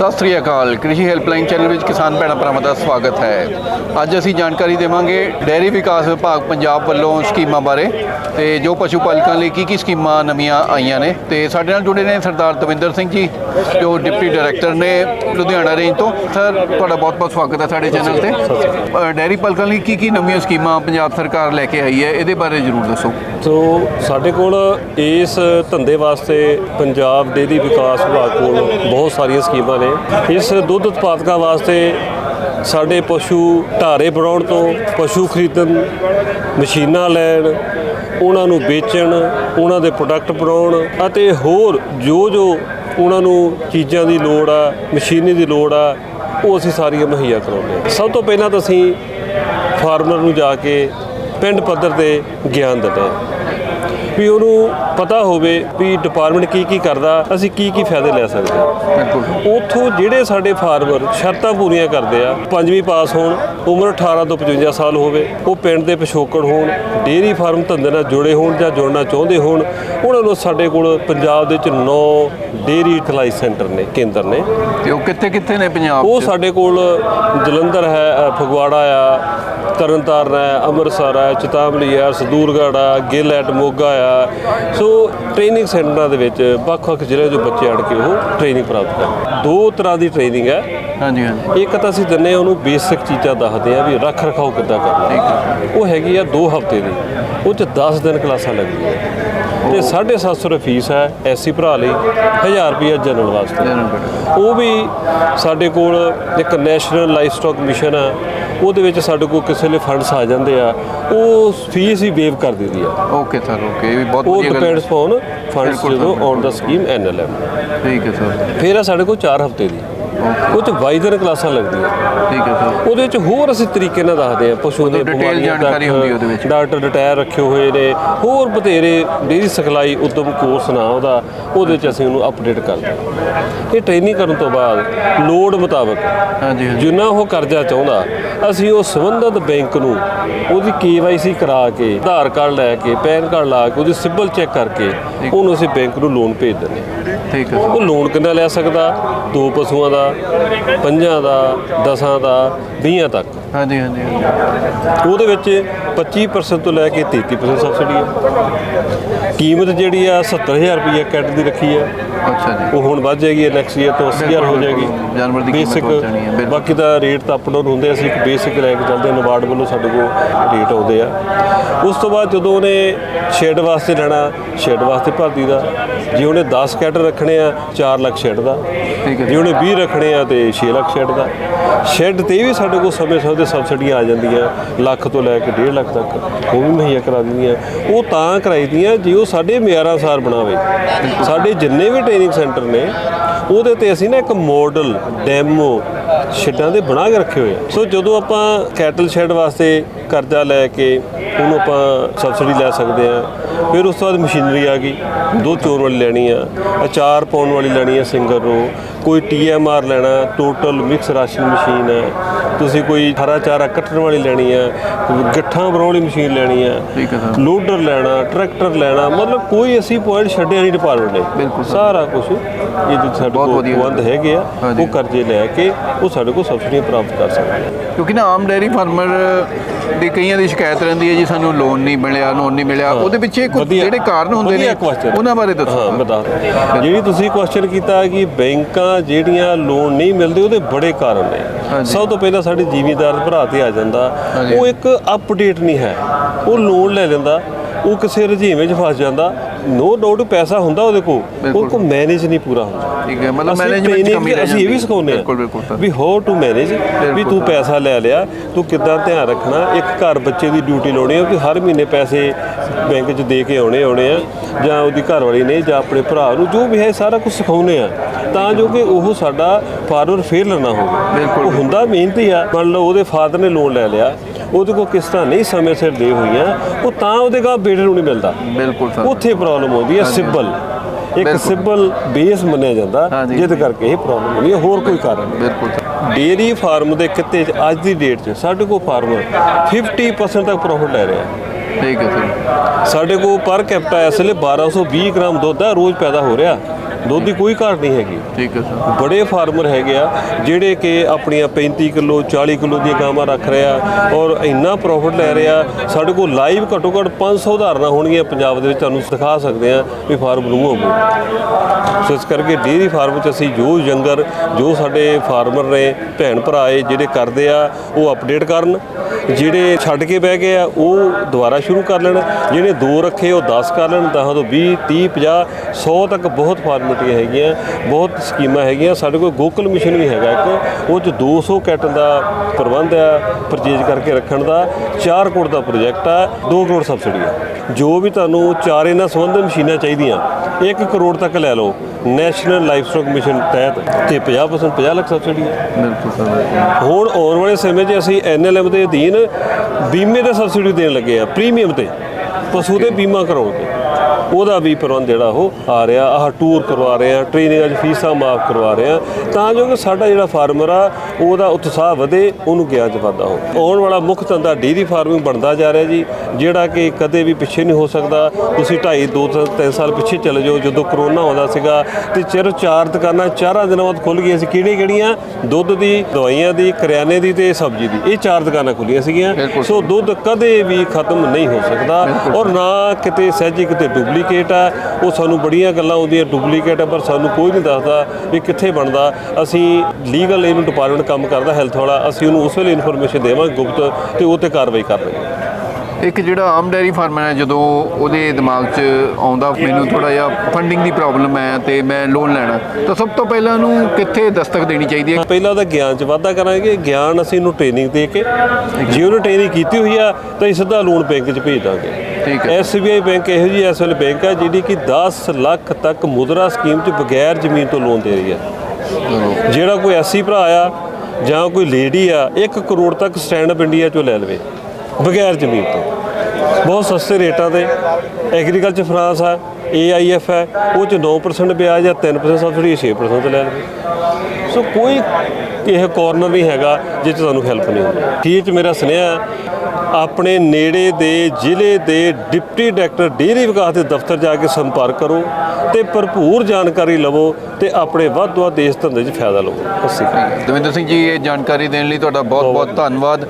ਸਤਿ ਸ੍ਰੀ ਅਕਾਲ। ਕ੍ਰਿਸ਼ੀ helpline channel ਵਿੱਚ ਕਿਸਾਨ ਭੈਣਾਂ ਭਰਾਵਾਂ ਦਾ ਸਵਾਗਤ ਹੈ। ਅੱਜ ਅਸੀਂ ਜਾਣਕਾਰੀ ਦੇਵਾਂਗੇ ਡੇਅਰੀ ਵਿਕਾਸ ਵਿਭਾਗ ਪੰਜਾਬ ਵੱਲੋਂ ਸਕੀਮਾਂ ਬਾਰੇ ਤੇ ਜੋ ਪਸ਼ੂ ਪਾਲਕਾਂ ਲਈ ਕੀ ਕੀ ਸਕੀਮਾਂ ਨਵੀਆਂ ਆਈਆਂ ਨੇ ਤੇ ਸਾਡੇ ਨਾਲ ਜੁੜੇ ਨੇ ਸਰਦਾਰ ਦਵਿੰਦਰ ਸਿੰਘ ਜੀ ਜੋ ਡਿਪਟੀ ਡਾਇਰੈਕਟਰ ਨੇ ਲੁਧਿਆਣਾ ਰੇਂਜ ਤੋਂ। ਸਰ ਤੁਹਾਡਾ ਬਹੁਤ ਬਹੁਤ ਸਵਾਗਤ ਹੈ ਸਾਡੇ ਚੈਨਲ ਤੇ। ਡੇਅਰੀ ਪਾਲਕਾਂ ਲਈ ਕੀ ਕੀ ਨਵੀਆਂ ਸਕੀਮਾਂ ਪੰਜਾਬ ਸਰਕਾਰ ਲੈ ਕੇ ਆਈ ਹੈ ਇਹਦੇ ਬਾਰੇ ਜ਼ਰੂਰ ਦੱਸੋ। ਸੋ ਸਾਡੇ ਕੋਲ ਇਸ ਧੰਦੇ ਵਾਸਤੇ ਪੰਜਾਬ ਡੇਅਰੀ ਵਿਕਾਸ ਵਿਭਾਗ ਕੋਲ ਬਹੁਤ ਸਾਰੀਆਂ ਸਕੀਮਾਂ ਨੇ। ਇਸ ਦੁੱਧ ਉਤਪਾਦਕਾਂ ਵਾਸਤੇ ਸਾਡੇ ਪਸ਼ੂ ਢਾਰੇ ਬਣਾਉਣ ਤੋਂ, ਪਸ਼ੂ ਖਰੀਦਣ, ਮਸ਼ੀਨਾਂ ਲੈਣ, ਉਹਨਾਂ ਨੂੰ ਵੇਚਣ, ਉਹਨਾਂ ਦੇ ਪ੍ਰੋਡਕਟ ਬਣਾਉਣ ਅਤੇ ਹੋਰ ਜੋ ਜੋ ਉਹਨਾਂ ਨੂੰ ਚੀਜ਼ਾਂ ਦੀ ਲੋੜ ਆ, ਮਸ਼ੀਨੀ ਦੀ ਲੋੜ ਆ, ਉਹ ਅਸੀਂ ਸਾਰੀਆਂ ਮੁਹੱਈਆ ਕਰਾਉਂਦੇ ਹਾਂ। ਸਭ ਤੋਂ ਪਹਿਲਾਂ ਤਾਂ ਅਸੀਂ ਫਾਰਮਰ ਨੂੰ ਜਾ ਕੇ ਪਿੰਡ ਪੱਧਰ ਤੇ ਗਿਆਨ ਦਿੰਦੇ ਵੀ ਉਹਨੂੰ ਪਤਾ ਹੋਵੇ ਵੀ ਡਿਪਾਰਟਮੈਂਟ ਕੀ ਕੀ ਕਰਦਾ ਅਸੀਂ ਕੀ ਕੀ ਫਾਇਦੇ ਲੈ ਸਕਦੇ ਹਾਂ। ਬਿਲਕੁਲ। ਉੱਥੋਂ ਜਿਹੜੇ ਸਾਡੇ ਫਾਰਮਰ ਸ਼ਰਤਾਂ ਪੂਰੀਆਂ ਕਰਦੇ ਆ ਪੰਜਵੀਂ ਪਾਸ ਹੋਣ ਉਮਰ 18 ਤੋਂ 55 ਸਾਲ ਹੋਵੇ ਉਹ ਪਿੰਡ ਦੇ ਪਿਛੋਕੜ ਹੋਣ ਡੇਅਰੀ ਫਾਰਮ ਧੰਦੇ ਨਾਲ ਜੁੜੇ ਹੋਣ ਜਾਂ ਜੁੜਨਾ ਚਾਹੁੰਦੇ ਹੋਣ ਉਹਨਾਂ ਨੂੰ ਸਾਡੇ ਕੋਲ ਪੰਜਾਬ ਦੇ ਵਿੱਚ 9 ਡੇਅਰੀ ਖਲਾਈ ਸੈਂਟਰ ਨੇ ਕੇਂਦਰ ਨੇ। ਤੇ ਉਹ ਕਿੱਥੇ ਕਿੱਥੇ ਨੇ ਪੰਜਾਬ ਉਹ? ਸਾਡੇ ਕੋਲ ਜਲੰਧਰ ਹੈ ਫਗਵਾੜਾ ਆ ਤਰਨਤਾਰਨ ਹੈ ਅੰਮ੍ਰਿਤਸਰ ਹੈ ਚਤਾਮਲੀ ਹੈ ਸਦੂਰਗੜ੍ਹ ਆ ਗਿੱਲ ਐਟ ਮੋਗਾ ਆ। ਸੋ ਟ੍ਰੇਨਿੰਗ ਸੈਂਟਰਾਂ ਦੇ ਵਿੱਚ ਵੱਖ-ਵੱਖ ਜ਼ਿਲ੍ਹਿਆਂ ਤੋਂ ਬੱਚੇ ਆਣ ਕੇ ਉਹ ਟ੍ਰੇਨਿੰਗ ਪ੍ਰਾਪਤ ਕਰਦੇ ਦੋ ਤਰ੍ਹਾਂ ਦੀ ਟ੍ਰੇਨਿੰਗ ਹੈ। ਹਾਂਜੀ ਹਾਂਜੀ। ਇੱਕ ਤਾਂ ਅਸੀਂ ਦਿੰਨੇ ਉਹਨੂੰ ਬੇਸਿਕ ਚੀਜ਼ਾਂ ਦੱਸਦੇ ਆ ਵੀ ਰੱਖ ਰਖਾਓ ਕਿੱਦਾਂ ਕਰਨਾ। ਉਹ ਹੈਗੀ ਆ 2 ਹਫ਼ਤੇ ਦੀ। ਉਹ ਚ 10 ਦਿਨ ਕਲਾਸਾਂ ਲੱਗਦੀਆਂ। ਤੇ 750 ਰੁਪਏ ਫੀਸ ਹੈ ਐਸੀ ਭਰਾ ਲਈ 1000 ਰੁਪਏ ਜਨਰਲ ਵਾਸਤੇ। ਉਹ ਵੀ ਸਾਡੇ ਕੋਲ ਇੱਕ ਨੈਸ਼ਨਲ ਲਾਈਫ ਸਟਾਕ ਮਿਸ਼ਨ ਆ ਉਹਦੇ ਵਿੱਚ ਸਾਡੇ ਕੋਲ ਕਿਸੇ ਲਈ ਫੰਡਸ ਆ ਜਾਂਦੇ ਆ ਉਹ ਫੀਸ ਹੀ ਵੇਵ ਕਰ ਦਿੰਦੀ ਆ। ਓਕੇ ਸਰ ਓਕੇ ਇਹ ਵੀ ਬਹੁਤ ਉਹ ਵਧੀਆ ਗੱਲ ਡਿਪੈਂਡਸ ਔਨ ਫੰਡਸ ਬਿਲਕੁਲ ਜਦੋਂ ਸਰ, ਔਨ ਦਾ ਸਕੀਮ ਐਨਐਲਐਮ ਠੀਕ ਹੈ ਸਰ ਫਿਰ ਆ ਸਾਡੇ ਕੋਲ 4 ਹਫ਼ਤੇ ਦੀ। ਉਹ ਚ ਵਾਈਦਰ ਕਲਾਸਾਂ ਲੱਗਦੀਆਂ। ਠੀਕ ਹੈ ਸਰ। ਉਹਦੇ ਵਿੱਚ ਹੋਰ ਅਸੀਂ ਤਰੀਕੇ ਨਾਲ ਦੱਸਦੇ ਆ ਪਸ਼ੂ ਦੇ ਬਿਮਾਰੀਆਂ ਜਾਣਕਾਰੀ ਹੁੰਦੀ ਉਹਦੇ ਵਿੱਚ। ਡਾਕਟਰ ਰਿਟਾਇਰ ਰੱਖੇ ਹੋਏ ਨੇ ਹੋਰ ਬਥੇਰੇ ਡੇਰੀ ਸਿਖਲਾਈ ਉਦਮ ਕੋਰਸ ਨਾ ਉਹਦਾ ਉਹਦੇ ਚ ਅਸੀਂ ਉਹਨੂੰ ਅਪਡੇਟ ਕਰਦੇ। ਇਹ ਟ੍ਰੇਨਿੰਗ ਕਰਨ ਤੋਂ ਬਾਅਦ ਲੋੜ ਮੁਤਾਬਕ ਹਾਂਜੀ ਜਿੰਨਾ ਉਹ ਕਰਜ਼ਾ ਚਾਹੁੰਦਾ ਅਸੀਂ ਉਹ ਸੰਬੰਧਿਤ ਬੈਂਕ ਨੂੰ ਉਹਦੀ ਕੇਵਾਈਸੀ ਕਰਾ ਕੇ ਆਧਾਰ ਕਾਰਡ ਲੈ ਕੇ ਪੈਨ ਕਾਰਡ ਲਾ ਕੇ ਉਹਦੀ ਸਿਬਲ ਚੈੱਕ ਕਰਕੇ ਉਹਨੂੰ ਅਸੀਂ ਬੈਂਕ ਨੂੰ ਲੋਨ ਭੇਜ ਦਿੰਦੇ ਠੀਕ ਹੈ ਉਹ ਲੋਨ ਕਿੰਨਾ ਲੈ ਸਕਦਾ? ਦੋ ਪਸ਼ੂਆਂ ਦਾ ਪੰਜਾਂ ਦਾ ਦਸਾਂ ਦਾ 20 ਤੱਕ? ਹਾਂਜੀ ਹਾਂਜੀ। ਉਹਦੇ ਵਿੱਚ 25% ਤੋਂ ਲੈ ਕੇ 33% ਸਬਸਿਡੀ ਹੈ। ਕੀਮਤ ਜਿਹੜੀ ਆ 70000 ਰੁਪਏ ਕੈਟ ਦੀ ਰੱਖੀ ਹੈ। ਅੱਛਾ ਜੀ। ਉਹ ਹੁਣ ਵੱਧ ਜਾਏਗੀ ਨੈਕਸਟ ਈਅਰ ਤੋਂ 80000 ਹੋ ਜਾਏਗੀ। ਜਾਨਵਰ ਦੀ ਕੀਮਤ ਵੱਧ ਜਾਣੀ ਹੈ। ਬਾਕੀ ਦਾ ਰੇਟ ਤਾਂ ਅਪ ਡਾਊਨ ਹੁੰਦੇ ਆ, ਅਸੀਂ ਇੱਕ ਬੇਸਿਕ ਲੈ ਕੇ ਚੱਲਦੇ ਹਾਂ ਨਵਾਰਡ ਵੱਲੋਂ ਸਾਡੇ ਕੋਲ ਰੇਟ ਆਉਂਦੇ ਆ। ਉਸ ਤੋਂ ਬਾਅਦ ਜਦੋਂ ਉਹਨੇ ਸ਼ੈੱਡ ਵਾਸਤੇ ਲੈਣਾ ਸ਼ੈੱਡ ਵਾਸਤੇ ਭਰਦੀ ਦਾ ਜੇ ਉਹਨੇ 10 ਕੈਟ ਰੱਖਣੇ ਆ 4 ਲੱਖ ਸ਼ੈੱਡ ਦਾ। ਜੇ। ਉਹਨੇ 20 ਰੱਖਣੇ ਆ ਤੇ 6 ਲੱਖ ਸ਼ੈੱਡ ਦਾ। ਸ਼ੈੱਡ ਤੇ ਵੀ ਸਾਡੇ ਕੋਲ ਸਮੇਂ ਸਮੇਂ ਤੇ ਸਬਸਿਡੀਆਂ ਆ ਜਾਂਦੀਆਂ ਲੱਖ ਤੋਂ ਲੈ ਕੇ 1.5 ਲੱਖ ਤੱਕ। ਉਹ ਵੀ ਮੁਹੱਈਆ ਕਰਾ ਦਿੰਦੀਆਂ। ਉਹ ਤਾਂ ਕਰਾਈਦੀਆਂ ਜੇ ਉਹ ਸਾਡੇ ਮਿਆਰਾਂ ਅਨੁਸਾਰ ਬਣਾਵੇ। ਸਾਡੇ ਜਿੰਨੇ ਵੀ ਟ੍ਰੇਨਿੰਗ ਸੈਂਟਰ ਨੇ ਉਹਦੇ ਤੇ ਅਸੀਂ ਨਾ ਇੱਕ ਮਾਡਲ ਡੈਮੋ ਸ਼ੈੱਡਾਂ ਦੇ ਬਣਾ ਕੇ ਰੱਖੇ ਹੋਏ ਆ। ਸੋ ਜਦੋਂ ਆਪਾਂ ਕੈਟਲ ਸ਼ੈੱਡ ਵਾਸਤੇ ਕਰਜ਼ਾ ਲੈ ਕੇ ਉਹਨੂੰ ਆਪਾਂ ਸਬਸਿਡੀ ਲੈ ਸਕਦੇ ਆ ਫਿਰ ਉਸ ਤੋਂ ਬਾਅਦ ਮਸ਼ੀਨਰੀ ਆ ਗਈ। ਦੋ ਚੋਰ ਵਾਲੀ ਲੈਣੀ ਆ ਅਚਾਰ ਪਾਉਣ ਵਾਲੀ ਲੈਣੀ ਆ ਸਿੰਗਲ ਰੋ। ਕੋਈ ਟੀਐਮਆਰ ਲੈਣਾ ਟੋਟਲ ਮਿਕਸ ਰਾਸ਼ਨ ਮਸ਼ੀਨ ਹੈ ਤੁਸੀਂ ਕੋਈ ਹਰਾ ਚਾਰਾ ਕੱਟਣ ਵਾਲੀ ਲੈਣੀ ਆ ਗੱਠਾਂ ਬਣਾਉਣ ਵਾਲੀ ਮਸ਼ੀਨ ਲੈਣੀ ਆ। ਠੀਕ ਹੈ ਸਰ। ਲੋਡਰ ਲੈਣਾ ਟਰੈਕਟਰ ਲੈਣਾ ਮਤਲਬ ਕੋਈ ਅਸੀਂ ਪੁਆਇੰਟ ਛੱਡਿਆ ਨਹੀਂ ਡਿਪਾਰਟਮੈਂਟ ਨੇ। ਬਿਲਕੁਲ ਸਰ। ਕੁਝ ਇਹ ਜੋ ਸਾਡੇ ਬਹੁਤ ਕੋਲ ਪ੍ਰਬੰਧ ਹੈਗੇ ਆ। ਉਹ ਕਰਜ਼ੇ ਲੈ ਕੇ ਉਹ ਸਾਡੇ ਕੋਲ ਸਬਸਿਡੀਆਂ ਪ੍ਰਾਪਤ ਕਰ ਸਕਦੇ ਕਿਉਂਕਿ ਨਾ ਆਮ ਡੈਰੀ ਫਾਰਮਰ ਦੀ ਕਈਆਂ ਦੀ ਸ਼ਿਕਾਇਤ ਰਹਿੰਦੀ ਹੈ ਜੀ ਸਾਨੂੰ ਲੋਨ ਨਹੀਂ ਮਿਲਿਆ ਲੋਨ ਨਹੀਂ ਮਿਲਿਆ। ਉਹਦੇ ਪਿੱਛੇ ਕੁਝ ਜਿਹੜੇ ਕਾਰਨ ਹੁੰਦੇ ਨੇ। ਉਹਨਾਂ ਬਾਰੇ ਦੱਸੋ। ਹਾਂ ਦੱਸ ਜਿਹੜੀ ਤੁਸੀਂ ਕੁਐਸਚਨ ਕੀਤਾ ਕਿ ਬੈਂਕਾਂ ਜਿਹੜੀਆਂ ਲੋਨ ਨਹੀਂ ਮਿਲਦੇ ਉਹਦੇ ਬੜੇ ਕਾਰਨ ਨੇ। ਸਭ ਤੋਂ ਪਹਿਲਾਂ ਸਾਡੇ ਜ਼ਿਮੀਂਦਾਰ ਭਰਾ ਤੇ ਆ ਜਾਂਦਾ। ਉਹ ਇੱਕ ਅਪਡੇਟ ਨਹੀਂ ਹੈ। ਉਹ ਲੋਨ ਲੈ ਲੈਂਦਾ। ਉਹ ਕਿਸੇ ਰਜੀਵੇਂ 'ਚ ਫਸ ਜਾਂਦਾ। ਨੋ ਡਾਊਟ ਪੈਸਾ ਹੁੰਦਾ ਉਹਦੇ ਕੋਲ ਬਿਲਕੁਲ। ਉਹ ਕੋ ਮੈਨੇਜ ਨਹੀਂ ਪੂਰਾ ਹੁੰਦਾ ਠੀਕ ਹੈ ਮਤਲਬ ਮੈਨੇਜਮੈਂਟ ਦੀ ਕਮੀ ਅਸੀਂ ਇਹ ਵੀ ਜਾਂਦੀ ਹੈ। ਸਿਖਾਉਂਦੇ ਬਿਲਕੁਲ ਵੀ ਹਾਊ ਟੂ ਮੈਨੇਜ ਵੀ ਤੂੰ ਪੈਸਾ ਲੈ ਲਿਆ ਤੂੰ ਕਿੱਦਾਂ ਧਿਆਨ ਰੱਖਣਾ ਇੱਕ ਘਰ ਬੱਚੇ ਦੀ ਡਿਊਟੀ ਲਾਉਣੀ ਹੈ ਕਿ ਹਰ ਮਹੀਨੇ ਪੈਸੇ ਬੈਂਕ 'ਚ ਦੇ ਕੇ ਆਉਣੇ ਆਉਣੇ ਆ ਜਾਂ ਉਹਦੀ ਘਰ ਵਾਲੀ ਨੇ ਜਾਂ ਆਪਣੇ ਭਰਾ ਨੂੰ ਜੋ ਵੀ ਹੈ ਸਾਰਾ ਕੁਝ ਸਿਖਾਉਂਦੇ ਆ ਤਾਂ ਜੋ ਕਿ ਉਹ ਸਾਡਾ ਫਾਰਮਰ ਫੇਲ ਨਾ ਹੋਵੇ ਬਿਲਕੁਲ। ਉਹ ਹੁੰਦਾ ਮਿਹਨਤੀ ਆ ਮੰਨ ਲਓ ਉਹਦੇ ਫਾਦਰ ਨੇ ਲੋਨ ਲੈ ਲਿਆ ਉਹਦੇ ਕੋਲ ਕਿਸ਼ਤਾਂ ਨਹੀਂ ਸਮੇਂ ਸਿਰ ਦੇ ਹੋਈਆਂ ਉਹ ਤਾਂ ਉਹਦੇ ਕੋਲ ਬੇਟੇ ਨੂੰ ਨਹੀਂ ਮਿਲਦਾ। ਬਿਲਕੁਲ ਸਰ। ਉੱਥੇ ਪ੍ਰੋਬਲਮ ਆਉਂਦੀ ਹੈ ਸਿਬਲ। ਇੱਕ। ਸਿਬਲ ਬੇਸ ਮੰਨਿਆ ਜਾਂਦਾ। ਜਿਹਦੇ ਕਰਕੇ ਇਹ ਪ੍ਰੋਬਲਮ ਹੁੰਦੀ ਹੈ ਹੋਰ ਕੋਈ ਕਾਰਨ ਨਹੀਂ। ਬਿਲਕੁਲ ਡੇਰੀ ਫਾਰਮ ਦੇ ਕਿੱਤੇ ਅੱਜ ਦੀ ਡੇਟ 'ਚ ਸਾਡੇ ਕੋਲ ਫਾਰਮਰ 50% ਤੱਕ ਪ੍ਰੋਫਿਟ ਲੈ ਰਿਹਾ। ਠੀਕ ਹੈ ਸਰ। ਸਾਡੇ ਕੋਲ ਪਰ ਕੈਪਟਾ ਇਸ ਵੇਲੇ 1220 ਗ੍ਰਾਮ ਦੁੱਧ ਆ ਰੋਜ਼ ਪੈਦਾ ਹੋ ਰਿਹਾ। ਦੁੱਧ ਦੀ ਕੋਈ ਘਾਟ ਨਹੀਂ ਹੈਗੀ। ਠੀਕ ਹੈ ਸਰ। ਬੜੇ ਫਾਰਮਰ ਹੈਗੇ ਆ ਜਿਹੜੇ ਕਿ ਆਪਣੀਆਂ 35 ਕਿਲੋ 40 ਕਿਲੋ ਦੀਆਂ ਗਾਵਾਂ ਰੱਖ ਰਿਹਾ ਔਰ ਇੰਨਾ ਪ੍ਰੋਫਿਟ ਲੈ ਰਿਹਾ ਸਾਡੇ ਕੋਲ ਲਾਈਵ ਘੱਟੋ ਘੱਟ 500 ਉਦਾਹਰਨਾਂ ਹੋਣਗੀਆਂ ਪੰਜਾਬ ਦੇ ਵਿੱਚ ਤੁਹਾਨੂੰ ਦਿਖਾ ਸਕਦੇ ਆ ਵੀ ਫਾਰਮ ਨੂੰ ਹੋਵੇ ਸੋ ਇਸ ਕਰਕੇ ਡੇਅਰੀ ਫਾਰਮ 'ਚ ਅਸੀਂ ਜੋ ਯੰਗਰ ਜੋ ਸਾਡੇ ਫਾਰਮਰ ਨੇ ਭੈਣ ਭਰਾ ਏ ਜਿਹੜੇ ਕਰਦੇ ਆ ਉਹ ਅਪਡੇਟ ਕਰਨ। ਜਿਹੜੇ ਛੱਡ ਕੇ ਬਹਿ ਗਏ ਆ ਉਹ ਦੁਬਾਰਾ ਸ਼ੁਰੂ ਕਰ ਲੈਣ। ਜਿਹੜੇ ਦੋ ਰੱਖੇ ਉਹ 10 ਕਰ ਲੈਣ। 10 ਤੋਂ 20 30 50 100 ਤੱਕ ਬਹੁਤ ਫਾਰਮੈਟੀਆਂ ਹੈਗੀਆਂ ਬਹੁਤ ਸਕੀਮਾਂ ਹੈਗੀਆਂ। ਸਾਡੇ ਕੋਲ ਗੋਕਲ ਮਿਸ਼ਨ ਵੀ ਹੈਗਾ ਇੱਕ। ਉਹ ਚ 200 ਕੈਟਨ ਦਾ ਪ੍ਰਬੰਧ ਆ ਪਰਚੇਜ ਕਰਕੇ ਰੱਖਣ ਦਾ। 4 ਕਰੋੜ ਦਾ ਪ੍ਰੋਜੈਕਟ ਆ 2 ਕਰੋੜ ਸਬਸਿਡੀ ਆ। ਜੋ ਵੀ ਤੁਹਾਨੂੰ ਚਾਰੇ ਨਾਲ ਸੰਬੰਧਿਤ ਮਸ਼ੀਨਾਂ ਚਾਹੀਦੀਆਂ 1 ਕਰੋੜ ਤੱਕ ਲੈ ਲਓ। ਨੈਸ਼ਨਲ ਲਾਈਫ ਸਟਾਕ ਮਿਸ਼ਨ ਤਹਿਤ ਤੇ 50% 50 ਲੱਖ ਸਬਸਿਡੀ। ਹੈ ਬਿਲਕੁਲ ਸਰ ਹੁਣ ਆਉਣ ਵਾਲੇ ਸਮੇਂ 'ਚ ਅਸੀਂ ਐਨਐਲਐਮ ਦੇ ਅਧੀਨ ਬੀਮੇ ਤੇ ਸਬਸਿਡੀ ਦੇਣ ਲੱਗੇ ਆ ਪ੍ਰੀਮੀਅਮ ਤੇ। ਪਸ਼ੂ ਦੇ ਬੀਮਾ ਕਰਾਉਣ ਤੇ ਉਹਦਾ ਵੀ ਪ੍ਰਬੰਧ ਜਿਹੜਾ ਉਹ ਆ ਰਿਹਾ। ਆਹ ਟੂਰ ਕਰਵਾ ਰਹੇ ਆ ਟ੍ਰੇਨਿੰਗਾਂ 'ਚ ਫੀਸਾਂ ਮਾਫ ਕਰਵਾ ਰਹੇ ਆ ਤਾਂ ਜੋ ਕਿ ਸਾਡਾ ਜਿਹੜਾ ਫਾਰਮਰ ਆ ਉਹਦਾ ਉਤਸ਼ਾਹ ਵਧੇ ਉਹਨੂੰ ਗਿਆਨ 'ਚ ਵਾਧਾ ਹੋ ਆਉਣ ਵਾਲਾ ਮੁੱਖ ਧੰਦਾ ਡੇਅਰੀ ਫਾਰਮਿੰਗ ਬਣਦਾ ਜਾ ਰਿਹਾ ਜੀ ਜਿਹੜਾ ਕਿ ਕਦੇ ਵੀ ਪਿੱਛੇ ਨਹੀਂ ਹੋ ਸਕਦਾ। ਤੁਸੀਂ 2.5 2 3 ਸਾਲ ਪਿੱਛੇ ਚਲੇ ਜਾਓ ਜਦੋਂ ਕਰੋਨਾ ਆਉਂਦਾ ਸੀਗਾ ਤੇ ਚਿਰ ਚਾਰ ਦੁਕਾਨਾਂ ਚਾਰਾਂ ਦਿਨਾਂ ਬਾਅਦ ਖੁੱਲ ਗਈਆਂ ਸੀ। ਕਿਹੜੀ ਕਿਹੜੀਆਂ? ਦੁੱਧ ਦੀ ਦਵਾਈਆਂ ਦੀ ਕਰਿਆਨੇ ਦੀ ਤੇ ਸਬਜ਼ੀ ਦੀ। ਇਹ ਚਾਰ ਦੁਕਾਨਾਂ ਖੁੱਲੀਆਂ ਸੀਗੀਆਂ। ਸੋ ਦੁੱਧ ਕਦੇ ਵੀ ਖਤਮ ਨਹੀਂ ਹੋ ਸਕਦਾ ਔਰ ਨਾ ਕਿਤੇ ਸਹਿਜੀ ਕਿਤੇ ਡੁਪਲੀਕੇਟ ਆ ਉਹ ਸਾਨੂੰ ਬੜੀਆਂ ਗੱਲਾਂ ਆਉਂਦੀਆਂ ਡੁਪਲੀਕੇਟ ਆ ਪਰ ਸਾਨੂੰ ਕੋਈ ਨਹੀਂ ਦੱਸਦਾ ਵੀ ਕਿੱਥੇ ਬਣਦਾ। ਅਸੀਂ ਲੀਗਲ ਇਹਨੂੰ ਡਿਪਾਰਟਮੈਂਟ ਕੰਮ ਕਰਦਾ ਹੈਲਥ ਵਾਲਾ ਅਸੀਂ ਉਹਨੂੰ ਉਸ ਵੇਲੇ ਇਨਫੋਰਮੇਸ਼ਨ ਦੇਵਾਂਗੇ ਗੁਪਤ ਤੇ ਉਹ ਤੇ ਕਾਰਵਾਈ ਕਰ ਰਹੇ ਹਾਂ ਇੱਕ ਜਿਹੜਾ ਆਮ ਡੈਰੀ ਫਾਰਮਰ ਹੈ ਜਦੋਂ ਉਹਦੇ ਦਿਮਾਗ 'ਚ ਆਉਂਦਾ ਮੈਨੂੰ ਥੋੜਾ ਜਿਹਾ ਫੰਡਿੰਗ ਦੀ ਪ੍ਰੋਬਲਮ ਹੈ ਤੇ ਮੈਂ ਲੋਨ ਲੈਣਾ ਤਾਂ ਸਭ ਤੋਂ ਪਹਿਲਾਂ ਉਹਨੂੰ ਕਿੱਥੇ ਦਸਤਕ ਦੇਣੀ ਚਾਹੀਦੀ ਹੈ? ਪਹਿਲਾਂ ਤਾਂ ਗਿਆਨ 'ਚ ਵਾਧਾ ਕਰਾਂਗੇ ਗਿਆਨ ਅਸੀਂ ਇਹਨੂੰ ਟ੍ਰੇਨਿੰਗ ਦੇ ਕੇ ਜੇ ਉਹਨੇ ਟ੍ਰੇਨਿੰਗ ਕੀਤੀ ਹੋਈ ਆ ਤਾਂ ਸਿੱਧਾ ਲੋਨ ਬੈਂਕ 'ਚ ਭੇਜ ਦਾਂਗੇ। ਠੀਕ ਹੈ। SBI ਬੈਂਕ ਇਹੋ ਜਿਹੀ ਇਸ ਵੇਲੇ ਬੈਂਕ ਆ ਜਿਹੜੀ ਕਿ 10 ਲੱਖ ਤੱਕ ਮੁਦਰਾ ਸਕੀਮ 'ਚ ਬਗੈਰ ਜ਼ਮੀਨ ਤੋਂ ਲੋਨ ਦੇ ਰਹੀ ਹੈ। ਜਿਹੜਾ ਕੋਈ ਐਸੀ ਭਰਾ ਆ ਜਾਂ ਕੋਈ ਲੇਡੀ ਆ 1 ਕਰੋੜ ਤੱਕ ਸਟੈਂਡ ਅਪ ਇੰਡੀਆ 'ਚੋਂ ਲੈ ਲਵੇ ਬਗੈਰ ਜ਼ਮੀਨ ਤੋਂ। ਬਹੁਤ ਸਸਤੇ ਰੇਟਾਂ ਤੇ ਐਗਰੀਕਲਚਰ ਫਰਾਂਸ ਆ AIF ਹੈ ਉਹ 'ਚ 9% ਵਿਆਜ ਜਾਂ 3% ਸਬਸਿਡੀ 6% ਤੇ ਲੈ ਲਵੇ। ਸੋ ਕੋਈ ਇਹ ਕਾਰਨਰ ਨਹੀਂ ਹੈਗਾ 'ਚ ਤੁਹਾਨੂੰ ਹੈਲਪ ਨਹੀਂ ਹੁੰਦੀ। ਠੀਕ ਮੇਰਾ ਸੁਨੇਹਾ ਆਪਣੇ ਨੇੜੇ ਦੇ ਜ਼ਿਲ੍ਹੇ ਦੇ ਡਿਪਟੀ ਡਾਇਰੈਕਟਰ ਡੇਅਰੀ ਵਿਕਾਸ ਦੇ ਦਫ਼ਤਰ ਜਾ ਕੇ ਸੰਪਰਕ ਕਰੋ ਤੇ ਭਰਪੂਰ ਜਾਣਕਾਰੀ ਲਵੋ ਤੇ ਆਪਣੇ ਵੱਧ ਤੋਂ ਵੱਧ ਦੇਸ਼ ਧੰਦੇ 'ਚ ਫਾਇਦਾ ਲਵੋ। ਅਸੀਂ ਦਵਿੰਦਰ ਸਿੰਘ ਜੀ ਇਹ ਜਾਣਕਾਰੀ ਦੇਣ ਲਈ ਤੁਹਾਡਾ ਬਹੁਤ ਬਹੁਤ ਧੰਨਵਾਦ।